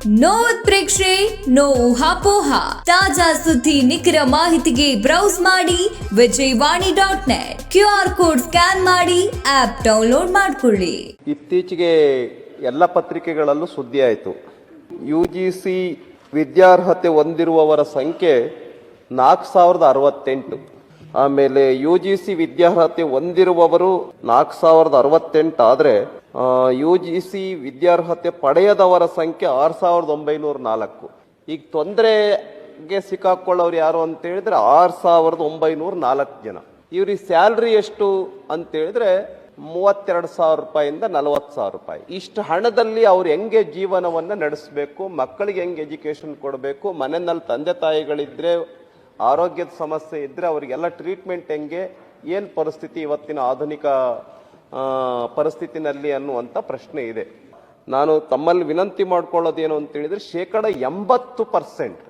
No ಪ್ರೇಕ್ಷೆ no ಊಹಾಪೋಹ ತಾಜಾ ಸುದ್ದಿ ನಿಖರ ಮಾಹಿತಿಗೆ ಬ್ರೌಸ್ ಮಾಡಿ Vijayavani dot net. Q R code scan ಮಾಡಿ, ಆಪ್ ಡೌನ್ಲೋಡ್ ಮಾಡಿಕೊಳ್ಳಿ. ಇತ್ತೀಚೆಗೆ ಎಲ್ಲ ಪತ್ರಿಕೆಗಳಲ್ಲೂ ಸುದ್ದಿ ಆಯಿತು. ಯು ಜಿ ಸಿ ವಿದ್ಯಾರ್ಹತೆ ಹೊಂದಿರುವವರ ಸಂಖ್ಯೆ ನಾಲ್ಕು ಸಾವಿರದ ಅರವತ್ತೆಂಟು. ಆಮೇಲೆ ಯು ಜಿ ಸಿ ವಿದ್ಯಾರ್ಹತೆ ಹೊಂದಿರುವವರು ನಾಲ್ಕು ಸಾವಿರದ ಅರವತ್ತೆಂಟು ಆದರೆ ಯು ಜಿ ಸಿ ವಿದ್ಯಾರ್ಹತೆ ಪಡೆಯದವರ ಸಂಖ್ಯೆ ಆರು ಸಾವಿರದ ಒಂಬೈನೂರ ನಾಲ್ಕು. ಈಗ ತೊಂದರೆಗೆ ಸಿಕ್ಕಾಕೊಳ್ಳೋರು ಯಾರು ಅಂತ ಹೇಳಿದ್ರೆ ಆರು ಸಾವಿರದ ಒಂಬೈನೂರ ನಾಲ್ಕು ಜನ. ಇವ್ರಿಗೆ ಸ್ಯಾಲ್ರಿ ಎಷ್ಟು ಅಂತ ಹೇಳಿದ್ರೆ ಮೂವತ್ತೆರಡು ಸಾವಿರ ರೂಪಾಯಿಂದ ನಲವತ್ತು ಸಾವಿರ ರೂಪಾಯಿ. ಇಷ್ಟು ಹಣದಲ್ಲಿ ಅವ್ರು ಹೆಂಗೆ ಜೀವನವನ್ನು ನಡೆಸಬೇಕು, ಮಕ್ಕಳಿಗೆ ಹೆಂಗೆ ಎಜುಕೇಷನ್ ಕೊಡಬೇಕು, ಮನೆಯಲ್ಲಿ ತಂದೆ ತಾಯಿಗಳಿದ್ರೆ, ಆರೋಗ್ಯದ ಸಮಸ್ಯೆ ಇದ್ದರೆ ಅವರಿಗೆಲ್ಲ ಟ್ರೀಟ್ಮೆಂಟ್ ಹೆಂಗೆ, ಏನು ಪರಿಸ್ಥಿತಿ ಇವತ್ತಿನ ಆಧುನಿಕ ಪರಿಸ್ಥಿತಿನಲ್ಲಿ ಅನ್ನುವಂಥ ಪ್ರಶ್ನೆ ಇದೆ. ನಾನು ತಮ್ಮಲ್ಲಿ ವಿನಂತಿ ಮಾಡ್ಕೊಳ್ಳೋದೇನು ಅಂತ ಹೇಳಿದ್ರೆ ಶೇಕಡ ಎಂಬತ್ತು ಪರ್ಸೆಂಟ್.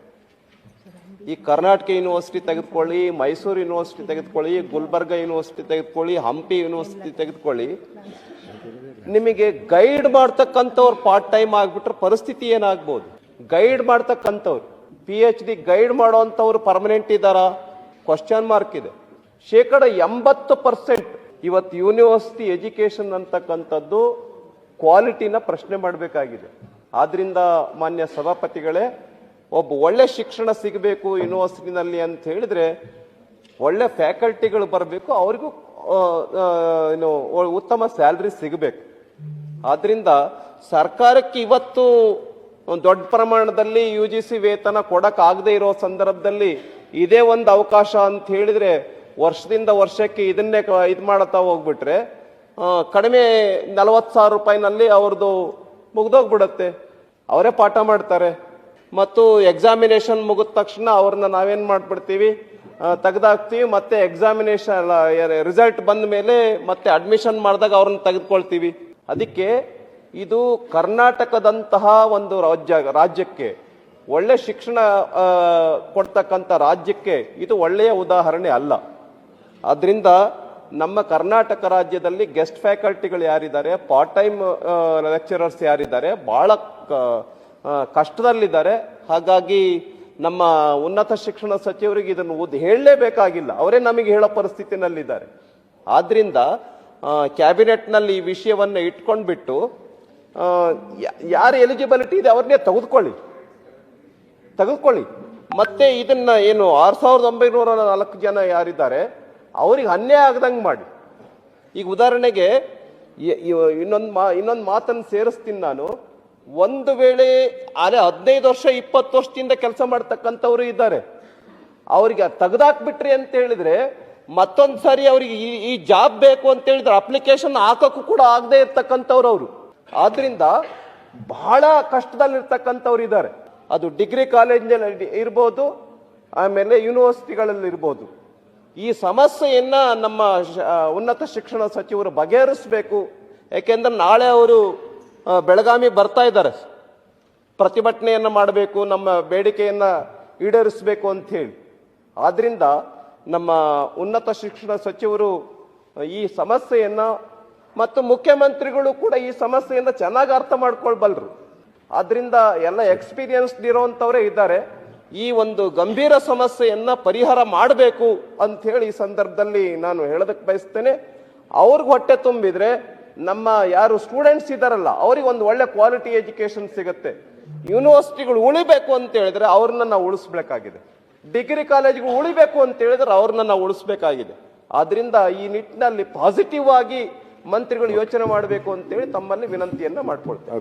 ಈ ಕರ್ನಾಟಕ ಯೂನಿವರ್ಸಿಟಿ ತೆಗೆದುಕೊಳ್ಳಿ, ಮೈಸೂರು ಯೂನಿವರ್ಸಿಟಿ ತೆಗೆದುಕೊಳ್ಳಿ, ಗುಲ್ಬರ್ಗ ಯೂನಿವರ್ಸಿಟಿ ತೆಗೆದುಕೊಳ್ಳಿ, ಹಂಪಿ ಯೂನಿವರ್ಸಿಟಿ ತೆಗೆದುಕೊಳ್ಳಿ. ನಿಮಗೆ ಗೈಡ್ ಮಾಡ್ತಕ್ಕಂಥವ್ರು ಪಾರ್ಟ್ ಟೈಮ್ ಆಗ್ಬಿಟ್ರೆ ಪರಿಸ್ಥಿತಿ ಏನಾಗ್ಬೋದು? ಗೈಡ್ ಮಾಡ್ತಕ್ಕಂಥವ್ರು ಪಿ ಎಚ್ ಡಿ ಗೈಡ್ ಮಾಡೋವಂಥವ್ರು ಪರ್ಮನೆಂಟ್ ಇದ್ದಾರಾ? ಕ್ವಶನ್ ಮಾರ್ಕ್ ಇದೆ. ಶೇಕಡ ಎಂಬತ್ತು ಪರ್ಸೆಂಟ್ ಇವತ್ತು ಯೂನಿವರ್ಸಿಟಿ ಎಜುಕೇಷನ್ ಅಂತಕ್ಕಂಥದ್ದು ಕ್ವಾಲಿಟಿನ ಪ್ರಶ್ನೆ ಮಾಡಬೇಕಾಗಿದೆ. ಆದ್ದರಿಂದ ಮಾನ್ಯ ಸಭಾಪತಿಗಳೇ, ಒಬ್ಬ ಒಳ್ಳೆ ಶಿಕ್ಷಣ ಸಿಗಬೇಕು ಯೂನಿವರ್ಸಿಟಿನಲ್ಲಿ ಅಂತ ಹೇಳಿದ್ರೆ, ಒಳ್ಳೆ ಫ್ಯಾಕಲ್ಟಿಗಳು ಬರಬೇಕು, ಅವರಿಗೂ ಏನು, ಉತ್ತಮ ಸ್ಯಾಲ್ರಿ ಸಿಗಬೇಕು. ಆದ್ದರಿಂದ ಸರ್ಕಾರಕ್ಕೆ ಇವತ್ತು ದೊಡ್ಡ ಪ್ರಮಾಣದಲ್ಲಿ ಯು ಜಿ ಸಿ ವೇತನ ಕೊಡಕ್ಕಾಗದೇ ಇರೋ ಸಂದರ್ಭದಲ್ಲಿ ಇದೇ ಒಂದು ಅವಕಾಶ ಅಂತ ಹೇಳಿದ್ರೆ ವರ್ಷದಿಂದ ವರ್ಷಕ್ಕೆ ಇದನ್ನೇ ಇದು ಮಾಡುತ್ತಾ ಹೋಗ್ಬಿಟ್ರೆ ಕಡಿಮೆ ನಲವತ್ತು ಸಾವಿರ ರೂಪಾಯಿನಲ್ಲಿ ಅವ್ರದ್ದು ಮುಗ್ದೋಗ್ಬಿಡತ್ತೆ. ಅವರೇ ಪಾಠ ಮಾಡ್ತಾರೆ. ಮತ್ತು ಎಕ್ಸಾಮಿನೇಷನ್ ಮುಗಿದ ತಕ್ಷಣ ಅವ್ರನ್ನ ನಾವೇನು ಮಾಡ್ಬಿಡ್ತೀವಿ? ತೆಗೆದಾಕ್ತೀವಿ, ಮತ್ತೆ ಎಕ್ಸಾಮಿನೇಷನ್ ರಿಸಲ್ಟ್ ಬಂದ ಮೇಲೆ ಮತ್ತೆ ಅಡ್ಮಿಷನ್ ಮಾಡಿದಾಗ ಅವ್ರನ್ನ ತೆಗೆದುಕೊಳ್ತೀವಿ. ಅದಕ್ಕೆ ಇದು ಕರ್ನಾಟಕದಂತಹ ಒಂದು ರಾಜ್ಯ, ರಾಜ್ಯಕ್ಕೆ ಒಳ್ಳೆ ಶಿಕ್ಷಣ ಕೊಡ್ತಕ್ಕಂಥ ರಾಜ್ಯಕ್ಕೆ ಇದು ಒಳ್ಳೆಯ ಉದಾಹರಣೆ ಅಲ್ಲ. ಆದ್ರಿಂದ ನಮ್ಮ ಕರ್ನಾಟಕ ರಾಜ್ಯದಲ್ಲಿ ಗೆಸ್ಟ್ ಫ್ಯಾಕಲ್ಟಿಗಳು ಯಾರಿದ್ದಾರೆ? ಪಾರ್ಟ್ ಟೈಮ್ ಲೆಕ್ಚರರ್ಸ್ ಯಾರಿದ್ದಾರೆ? ಭಾಳ ಕಷ್ಟದಲ್ಲಿದ್ದಾರೆ. ಹಾಗಾಗಿ ನಮ್ಮ ಉನ್ನತ ಶಿಕ್ಷಣ ಸಚಿವರಿಗೆ ಇದನ್ನು ಓದಿ ಹೇಳಲೇಬೇಕಾಗಿಲ್ಲ. ಅವರೇ ನಮಗೆ ಹೇಳೋ ಪರಿಸ್ಥಿತಿನಲ್ಲಿದ್ದಾರೆ. ಆದ್ದರಿಂದ ಕ್ಯಾಬಿನೆಟ್ನಲ್ಲಿ ಈ ವಿಷಯವನ್ನು ಇಟ್ಕೊಂಡ್ಬಿಟ್ಟು ಯಾರು ಎಲಿಜಿಬಿಲಿಟಿ ಇದೆ ಅವ್ರನ್ನೇ ತೆಗೆದುಕೊಳ್ಳಿ. ತೆಗೆದುಕೊಳ್ಳಿ. ಮತ್ತೆ ಇದನ್ನ ಏನು, ಆರು ಸಾವಿರದ ಒಂಬೈನೂರ ನಾಲ್ಕು ಜನ ಯಾರಿದ್ದಾರೆ? ಅವ್ರಿಗೆ ಅನ್ಯಾಯ ಆಗದಂಗೆ ಮಾಡಿ. ಈಗ ಉದಾಹರಣೆಗೆ ಇನ್ನೊಂದು ಮಾ ಇನ್ನೊಂದು ಮಾತನ್ನು ಸೇರಿಸ್ತೀನಿ ನಾನು. ಒಂದು ವೇಳೆ, ಅರೆ ಹದಿನೈದು ವರ್ಷ, ಇಪ್ಪತ್ತು ವರ್ಷದಿಂದ ಕೆಲಸ ಮಾಡ್ತಕ್ಕಂಥವ್ರು ಇದ್ದಾರೆ. ಅವ್ರಿಗೆ ತೆಗೆದಾಕ್ಬಿಟ್ರಿ ಅಂತ ಹೇಳಿದ್ರೆ, ಮತ್ತೊಂದು ಸಾರಿ ಅವ್ರಿಗೆ ಈ ಈ ಜಾಬ್ ಬೇಕು ಅಂತ ಹೇಳಿದ್ರೆ ಅಪ್ಲಿಕೇಶನ್ ಹಾಕೋಕ್ಕೂ ಕೂಡ ಆಗದೆ ಇರ್ತಕ್ಕಂಥವ್ರು ಅವರು. ಆದ್ರಿಂದ ಬಹಳ ಕಷ್ಟದಲ್ಲಿರ್ತಕ್ಕಂಥವ್ರು ಇದ್ದಾರೆ. ಅದು ಡಿಗ್ರಿ ಕಾಲೇಜಿನಲ್ಲಿ ಇರ್ಬೋದು, ಆಮೇಲೆ ಯೂನಿವರ್ಸಿಟಿಗಳಲ್ಲಿ ಇರ್ಬೋದು. ಈ ಸಮಸ್ಯೆಯನ್ನ ನಮ್ಮ ಉನ್ನತ ಶಿಕ್ಷಣ ಸಚಿವರು ಬಗೆಹರಿಸಬೇಕು. ಯಾಕೆಂದ್ರೆ ನಾಳೆ ಅವರು ಬೆಳಗಾವಿ ಬರ್ತಾ ಇದ್ದಾರೆ. ಪ್ರತಿಭಟನೆಯನ್ನು ಮಾಡಬೇಕು, ನಮ್ಮ ಬೇಡಿಕೆಯನ್ನ ಈಡೇರಿಸಬೇಕು ಅಂತ ಹೇಳಿ ಆದ್ರಿಂದ ನಮ್ಮ ಉನ್ನತ ಶಿಕ್ಷಣ ಸಚಿವರು ಈ ಸಮಸ್ಯೆಯನ್ನು ಮತ್ತು ಮುಖ್ಯಮಂತ್ರಿಗಳು ಕೂಡ ಈ ಸಮಸ್ಯೆಯನ್ನ ಚೆನ್ನಾಗಿ ಅರ್ಥ ಮಾಡ್ಕೊಳ್ಬಲ್ರು. ಆದ್ದರಿಂದ ಎಲ್ಲ ಎಕ್ಸ್ಪೀರಿಯನ್ಸ್ಡ್ ಇರೋವಂಥವರೇ ಇದ್ದಾರೆ. ಈ ಒಂದು ಗಂಭೀರ ಸಮಸ್ಯೆಯನ್ನು ಪರಿಹಾರ ಮಾಡಬೇಕು ಅಂತ ಹೇಳಿ ಈ ಸಂದರ್ಭದಲ್ಲಿ ನಾನು ಹೇಳೋದಕ್ಕೆ ಬಯಸ್ತೇನೆ. ಅವ್ರಿಗೆ ಹೊಟ್ಟೆ ತುಂಬಿದ್ರೆ ನಮ್ಮ ಯಾರು ಸ್ಟೂಡೆಂಟ್ಸ್ ಇದಾರಲ್ಲ, ಅವ್ರಿಗೆ ಒಂದು ಒಳ್ಳೆ ಕ್ವಾಲಿಟಿ ಎಜುಕೇಶನ್ ಸಿಗುತ್ತೆ. ಯೂನಿವರ್ಸಿಟಿಗಳು ಉಳಿಬೇಕು ಅಂತ ಹೇಳಿದ್ರೆ ಅವ್ರನ್ನ ನಾವು ಉಳಿಸ್ಬೇಕಾಗಿದೆ. ಡಿಗ್ರಿ ಕಾಲೇಜ್ಗಳು ಉಳಿಬೇಕು ಅಂತ ಹೇಳಿದ್ರೆ ಅವ್ರನ್ನ ನಾವು ಉಳಿಸ್ಬೇಕಾಗಿದೆ. ಆದ್ರಿಂದ ಈ ನಿಟ್ಟಿನಲ್ಲಿ ಪಾಸಿಟಿವ್ ಆಗಿ ಮಂತ್ರಿಗಳು ಯೋಚನೆ ಮಾಡಬೇಕು ಅಂತೇಳಿ ತಮ್ಮಲ್ಲಿ ವಿನಂತಿಯನ್ನ ಮಾಡ್ಕೊಳ್ತೇವೆ